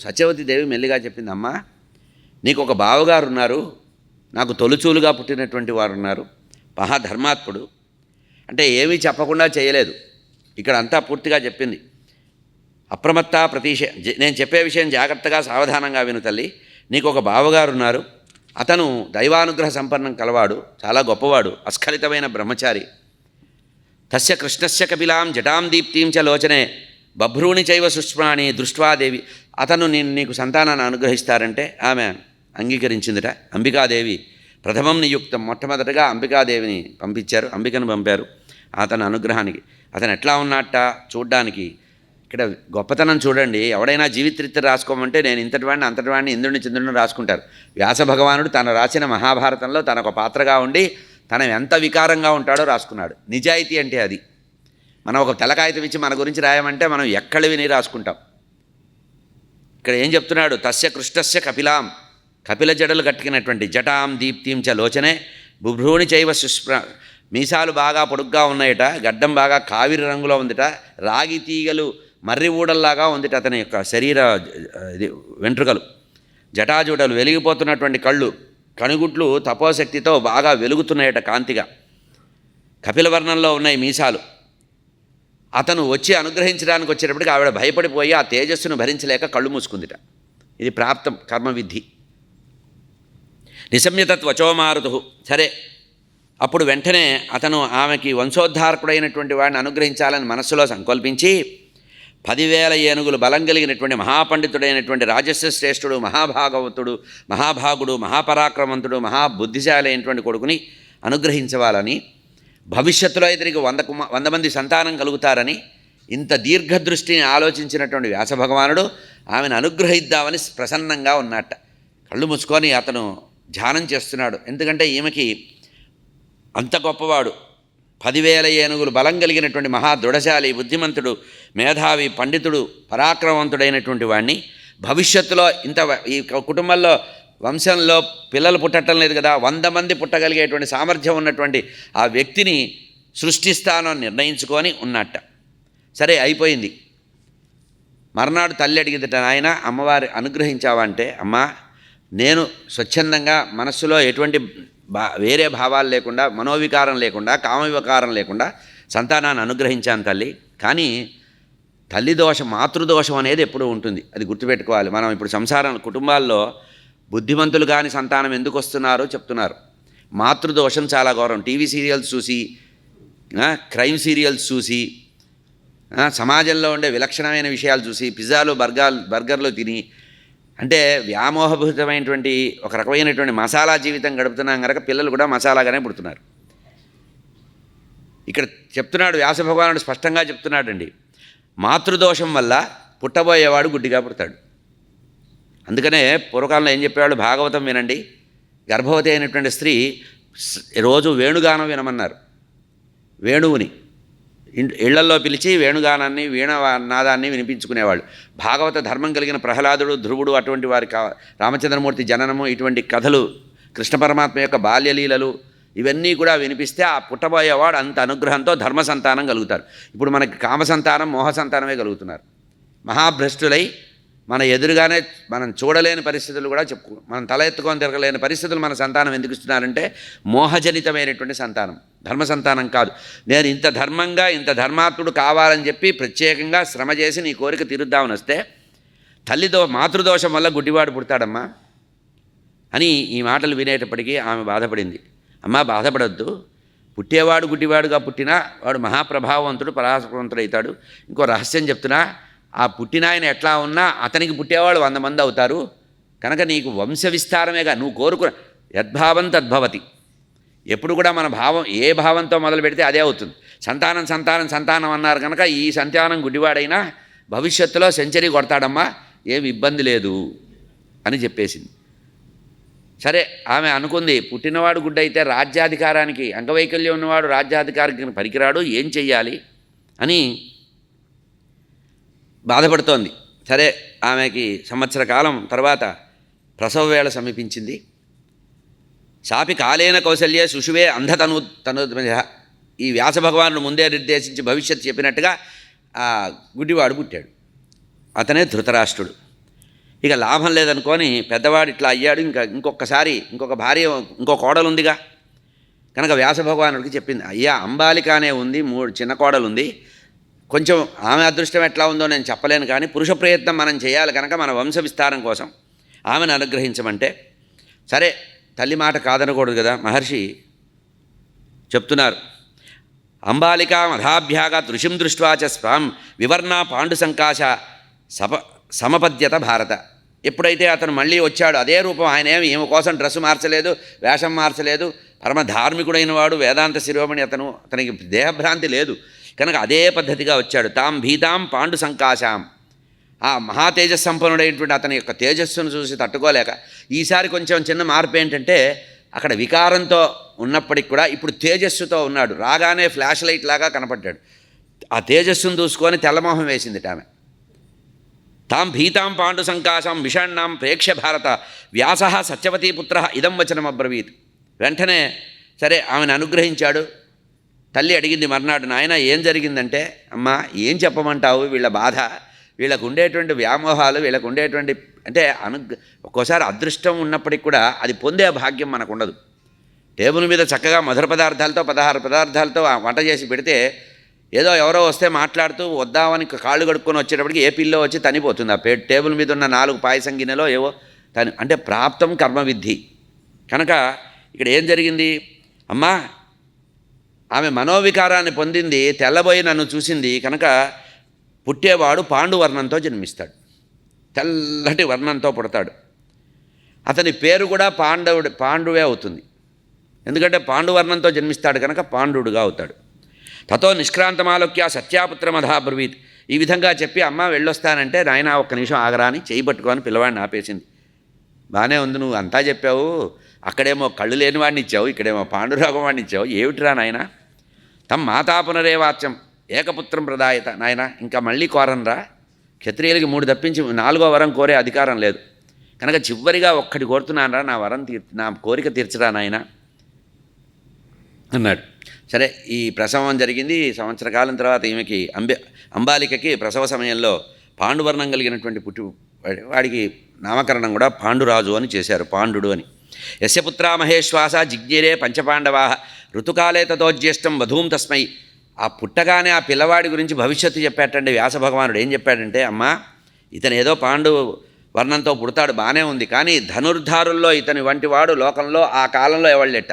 సత్యవతి దేవి మెల్లిగా చెప్పింది అమ్మా నీకు ఒక బావగారు ఉన్నారు నాకు తొలుచూలుగా పుట్టినటువంటి వారు ఉన్నారు మహాధర్మాత్ముడు అంటే ఏమీ చెప్పకుండా చేయలేదు. ఇక్కడ అంతా పూర్తిగా చెప్పింది. అప్రమత్త ప్రతీష. నేను చెప్పే విషయం జాగ్రత్తగా సావధానంగా విను తల్లి. నీకు ఒక బావగారు ఉన్నారు అతను దైవానుగ్రహ సంపన్నం కలవాడు చాలా గొప్పవాడు అస్ఖలితమైన బ్రహ్మచారి. తస్య కృష్ణస్య కపిలాం జటాం దీప్తిం చ లోచనే. బభ్రూణి చైవ సుష్మాణి దృష్ట్వాదేవి అతను నేను నీకు సంతానాన్ని అనుగ్రహిస్తారంటే ఆమె అంగీకరించిందిట. అంబికాదేవి ప్రథమం నియుక్తం మొట్టమొదటగా అంబికాదేవిని పంపించారు అంబికను పంపారు అతని అనుగ్రహానికి. అతను ఎట్లా ఉన్నట్ట చూడ్డానికి? ఇక్కడ గొప్పతనం చూడండి ఎవడైనా జీవితరిత్ర రాసుకోమంటే నేను ఇంతటి వాడిని అంతటి వాడిని ఇంద్రుని చంద్రుని రాసుకుంటారు. వ్యాస భగవానుడు తన రాసిన మహాభారతంలో తనొక పాత్రగా ఉండి తన ఎంత వికారంగా ఉంటాడో రాసుకున్నాడు. నిజాయితీ అంటే అది. మనం ఒక తెలకాయితం ఇచ్చి మన గురించి రాయమంటే మనం ఎక్కడ విని రాసుకుంటాం. ఇక్కడ ఏం చెప్తున్నాడు? తస్య కృష్ణస్య కపిలాం. కపిల జడలు కట్టుకున్నటువంటి జటాం దీప్తిం చ లోచనే. బుభ్రూణి చైవ సుష్ప్ర మీసాలు బాగా పొడుగ్గా ఉన్నాయట గడ్డం బాగా కావిరి రంగులో ఉందిట రాగి తీగలు మర్రి ఊడల్లాగా ఉందిట అతని యొక్క శరీర ఇది వెంట్రుకలు. జటాజుడలు వెలిగిపోతున్నటువంటి కళ్ళు కణుగుట్లు తపోశక్తితో బాగా వెలుగుతున్నాయట కాంతిగా. కపిలవర్ణంలో ఉన్నాయి మీసాలు. అతను వచ్చి అనుగ్రహించడానికి వచ్చేటప్పటికి ఆవిడ భయపడిపోయి ఆ తేజస్సును భరించలేక కళ్ళు మూసుకుందిట. ఇది ప్రాప్తం కర్మవిద్ధి. నిశమ్యతత్వచో మారుతు సరే అప్పుడు వెంటనే అతను ఆమెకి వంశోద్ధారకుడైనటువంటి వాడిని అనుగ్రహించాలని మనస్సులో సంకల్పించి పదివేల ఏనుగులు బలం కలిగినటువంటి మహాపండితుడైనటువంటి రాజస్వ శ్రేష్ఠుడు మహాభాగవతుడు మహాభాగుడు మహాపరాక్రమంతుడు మహాబుద్ధిశాలి అయినటువంటి కొడుకుని అనుగ్రహించవాలని భవిష్యత్తులో ఇతనికి వంద కుమ వంద మంది సంతానం కలుగుతారని ఇంత దీర్ఘదృష్టిని ఆలోచించినటువంటి వ్యాస భగవానుడు ఆమెను అనుగ్రహిద్దామని ప్రసన్నంగా ఉన్నట్ట కళ్ళు మూసుకొని అతను ధ్యానం చేస్తున్నాడు. ఎందుకంటే ఈమెకి అంత గొప్పవాడు పదివేల ఏనుగులు బలం కలిగినటువంటి మహా దృఢశాలి బుద్ధిమంతుడు మేధావి పండితుడు పరాక్రమవంతుడైనటువంటి వాడిని భవిష్యత్తులో ఇంత ఈ కుటుంబంలో వంశంలో పిల్లలు పుట్టడం లేదు కదా వంద మంది పుట్టగలిగేటువంటి సామర్థ్యం ఉన్నటువంటి ఆ వ్యక్తిని సృష్టిస్తానని నిర్ణయించుకొని ఉన్నట్ట. సరే అయిపోయింది. మర్నాడు తల్లి అడిగిందట నాయన అమ్మవారి అనుగ్రహించావంటే అమ్మ అమ్మా నేను స్వచ్ఛందంగా మనస్సులో ఎటువంటి భా వేరే భావాలు లేకుండా మనోవికారం లేకుండా కామవికారం లేకుండా సంతానాన్ని అనుగ్రహించాను తల్లి. కానీ తల్లి దోషం మాతృదోషం అనేది ఎప్పుడూ ఉంటుంది. అది గుర్తుపెట్టుకోవాలి. మనం ఇప్పుడు సంసారం కుటుంబాల్లో బుద్ధిమంతులు కాని సంతానం ఎందుకు వస్తున్నారో? చెప్తున్నారు. మాతృదోషం చాలా ఘోరం. టీవీ సీరియల్స్ చూసి క్రైమ్ సీరియల్స్ చూసి సమాజంలో ఉండే విలక్షణమైన విషయాలు చూసి పిజ్జాలు బర్గాలు బర్గర్లు తిని అంటే వ్యామోహభూతమైనటువంటి ఒక రకమైనటువంటి మసాలా జీవితం గడుపుతున్నాం కనుక పిల్లలు కూడా మసాలాగానే పుడుతున్నారు. ఇక్కడ చెప్తున్నాడు వ్యాస భగవానుడు స్పష్టంగా చెప్తున్నాడండి. మాతృదోషం వల్ల పుట్టబోయేవాడు గుడ్డిగా పుడతాడు. అందుకనే పూర్వకాలంలో ఏం చెప్పేవాళ్ళు? భాగవతం వినండి. గర్భవతి అయినటువంటి స్త్రీ స్- రోజు వేణుగానం వినమన్నారు. వేణువుని. ఇళ్ళల్లో పిలిచి వేణుగానాన్ని వీణ నాదాన్ని వినిపించుకునేవాళ్ళు. భాగవత ధర్మం కలిగిన ప్రహ్లాదుడు ధ్రువుడు అటువంటి వారి కా రామచంద్రమూర్తి జననము ఇటువంటి కథలు కృష్ణ పరమాత్మ యొక్క బాల్యలీలలు ఇవన్నీ కూడా వినిపిస్తే ఆ పుట్టబోయేవాడు అంత అనుగ్రహంతో ధర్మ సంతానం కలుగుతారు. ఇప్పుడు మనకి కామ సంతానం మోహ సంతానమే కలుగుతున్నారు. మహాభ్రష్టులై మన ఎదురుగానే మనం చూడలేని పరిస్థితులు కూడా చెప్పుకో మనం తల ఎత్తుకొని తిరగలేని పరిస్థితులు మన సంతానం ఎందుకు ఇస్తున్నారంటే మోహజనితమైనటువంటి సంతానం. ధర్మ సంతానం కాదు. నేను ఇంత ధర్మంగా ఇంత ధర్మాత్ముడు కావాలని చెప్పి ప్రత్యేకంగా శ్రమ చేసి నీ కోరిక తీరుద్దామని వస్తే తల్లిదో మాతృదోషం వల్ల గుడ్డివాడు పుడతాడమ్మా అని ఈ మాటలు వినేటప్పటికీ ఆమె బాధపడింది. అమ్మా బాధపడద్దు. పుట్టేవాడు గుడ్డివాడుగా పుట్టినా వాడు మహాప్రభావవంతుడు పరాశవంతుడు అవుతాడు ఇంకో రహస్యం చెప్తున్నా ఆ పుట్టినాయన ఎట్లా ఉన్నా అతనికి పుట్టేవాడు వంద మంది అవుతారు. కనుక నీకు వంశ విస్తారమేగా నువ్వు కోరుకున్న యద్భావం తద్భవతి. ఎప్పుడు కూడా మన భావం ఏ భావంతో మొదలు పెడితే అదే అవుతుంది. సంతానం సంతానం సంతానం అన్నారు కనుక ఈ సంతానం గుడ్డివాడైనా భవిష్యత్తులో సెంచరీ కొడతాడమ్మా ఏమి ఇబ్బంది లేదు అని చెప్పేసింది. సరే ఆమె అనుకుంది పుట్టినవాడు గుడ్డ అయితే రాజ్యాధికారానికి అంగవైకల్యం ఉన్నవాడు రాజ్యాధికారికి పనికిరాడు ఏం చెయ్యాలి అని బాధపడుతోంది. సరే ఆమెకి సంవత్సర కాలం తర్వాత ప్రసవ వేళ సమీపించింది. శాపి కాలేన కౌశల్య శిశువే అంధతను తను ఈ వ్యాస భగవానుడు ముందే నిర్దేశించి భవిష్యత్తు చెప్పినట్టుగా ఆ గుడ్డివాడు పుట్టాడు. అతనే ధృతరాష్ట్రుడు. ఇక లాభం లేదనుకొని పెద్దవాడు ఇట్లా అయ్యాడు. ఇంకా ఇంకొకసారి ఇంకొక భార్య ఇంకో కోడలు ఉందిగా కనుక వ్యాస భగవానుడికి చెప్పింది అయ్యా అంబాలిక అనే ఉంది మూడు చిన్న కోడలు ఉంది కొంచెం ఆమె అదృష్టం ఎట్లా ఉందో నేను చెప్పలేను కానీ పురుష ప్రయత్నం మనం చేయాలి కనుక మన వంశ విస్తారం కోసం ఆమెను అనుగ్రహించమంటే సరే తల్లి మాట కాదనకూడదు కదా మహర్షి చెప్తున్నారు. అంబాలికా మధాభ్యాగా దృశిం దృష్ట్వా స్వాం వివర్ణ పాండు సంకాశ సప సమపద్యత భారత. ఎప్పుడైతే అతను మళ్ళీ వచ్చాడు అదే రూపం ఆయన ఏమి ఈమె కోసం డ్రెస్సు మార్చలేదు వేషం మార్చలేదు పరమ ధార్మికుడైన వాడు వేదాంత శిరోమణి అతను అతనికి దేహభ్రాంతి లేదు. కనుక అదే పద్ధతిగా వచ్చాడు. తాం భీతాం పాండు సంకాశాం. ఆ మహాతేజస్సంపన్నుడైనటువంటి అతని యొక్క తేజస్సును చూసి తట్టుకోలేక ఈసారి కొంచెం చిన్న మార్పు ఏంటంటే అక్కడ వికారంతో ఉన్నప్పటికి కూడా ఇప్పుడు తేజస్సుతో ఉన్నాడు. రాగానే ఫ్లాష్ లైట్ లాగా కనపడ్డాడు. ఆ తేజస్సును చూసుకొని తెల్లమోహం వేసింది ఆమె. తాం భీతాం పాండు సంకాశం విషాణ్ణాం ప్రేక్ష భారత వ్యాస సత్యవతీపుత్ర ఇదం వచనం అబ్రవీత్ వెంటనే సరే ఆమెను అనుగ్రహించాడు. తల్లి అడిగింది మర్నాడు నాయన ఏం జరిగిందంటే? అమ్మా ఏం చెప్పమంటావు? వీళ్ళ బాధ వీళ్ళకు ఉండేటువంటి వ్యామోహాలు వీళ్ళకు ఉండేటువంటి అంటే అను ఒక్కోసారి అదృష్టం ఉన్నప్పటికి కూడా అది పొందే భాగ్యం మనకు ఉండదు టేబుల్ మీద చక్కగా మధుర పదార్థాలతో పదహారు పదార్థాలతో వంట చేసి పెడితే ఏదో ఎవరో వస్తే మాట్లాడుతూ వద్దామని కాళ్ళు కడుక్కొని వచ్చేటప్పటికి ఏ పిల్లో వచ్చి తనిపోతుంది. ఆ పే టేబుల్ మీద ఉన్న నాలుగు పాయసం గిన్నెలో ఏవో తని అంటే ప్రాప్తం కర్మవిద్ధి. కనుక ఇక్కడ ఏం జరిగింది? అమ్మా ఆమె మనోవికారాన్ని పొందింది తెల్లబోయి నన్ను చూసింది కనుక పుట్టేవాడు పాండువర్ణంతో జన్మిస్తాడు. తెల్లటి వర్ణంతో పుడతాడు. అతని పేరు కూడా పాండవుడు పాండువే అవుతుంది. ఎందుకంటే పాండువర్ణంతో జన్మిస్తాడు కనుక పాండుడుగా అవుతాడు. తతో నిష్క్రాంతమాలోక్య సత్యాపుత్రమధాబ్రవీత్ ఈ విధంగా చెప్పి అమ్మ వెళ్ళొస్తానంటే నాయన ఒక్క నిమిషం ఆగరా అని చేయి పట్టుకొని పిల్లవాడిని ఆపేసింది. బాగానే ఉంది నువ్వు అంతా చెప్పావు. అక్కడేమో కళ్ళు లేని వాడిని ఇచ్చావు ఇక్కడేమో పాండురాగం వాడిని ఇచ్చావు. ఏమిటిరా నాయన? తమ మాతా పునరేవాచ్యం ఏకపుత్రం ప్రదాయత. నాయన ఇంకా మళ్ళీ కోరనరా క్షత్రియులకి మూడు తప్పించి నాలుగో వరం కోరే అధికారం లేదు. కనుక చివరిగా ఒక్కటి కోరుతున్నానరా నా వరం తీర్ నా కోరిక తీర్చరా నాయన? అన్నాడు. సరే ఈ ప్రసవం జరిగింది. సంవత్సర కాలం తర్వాత ఈమెకి అంబె అంబాలికకి ప్రసవ సమయంలో పాండువర్ణం కలిగినటువంటి పుట్టి వాడికి నామకరణం కూడా పాండురాజు అని చేశారు పాండుడు అని. యస్య మహేశ్వాస జిజ్ఞిరే పంచపాండవా. ఋతుకాలే తదోజ్యేష్టం వధూం తస్మై. ఆ పుట్టగానే ఆ పిల్లవాడి గురించి భవిష్యత్తు చెప్పాటండి వ్యాస భగవానుడు ఏం చెప్పాడంటే అమ్మా ఇతను ఏదో పాండు వర్ణంతో పుడతాడు బాగానే ఉంది. కానీ ధనుర్ధారుల్లో ఇతని వంటి వాడు లోకంలో ఆ కాలంలో ఎవళ్ళెట్ట?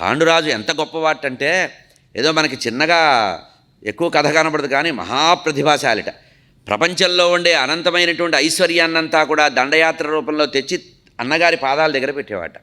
పాండురాజు ఎంత గొప్పవాటంటే ఏదో మనకి చిన్నగా ఎక్కువ కథ కనబడదు కానీ మహాప్రతిభాశాలిట. ప్రపంచంలో ఉండే అనంతమైనటువంటి ఐశ్వర్యాన్నంతా కూడా దండయాత్ర రూపంలో తెచ్చి అన్నగారి పాదాల దగ్గర పెట్టేవాట.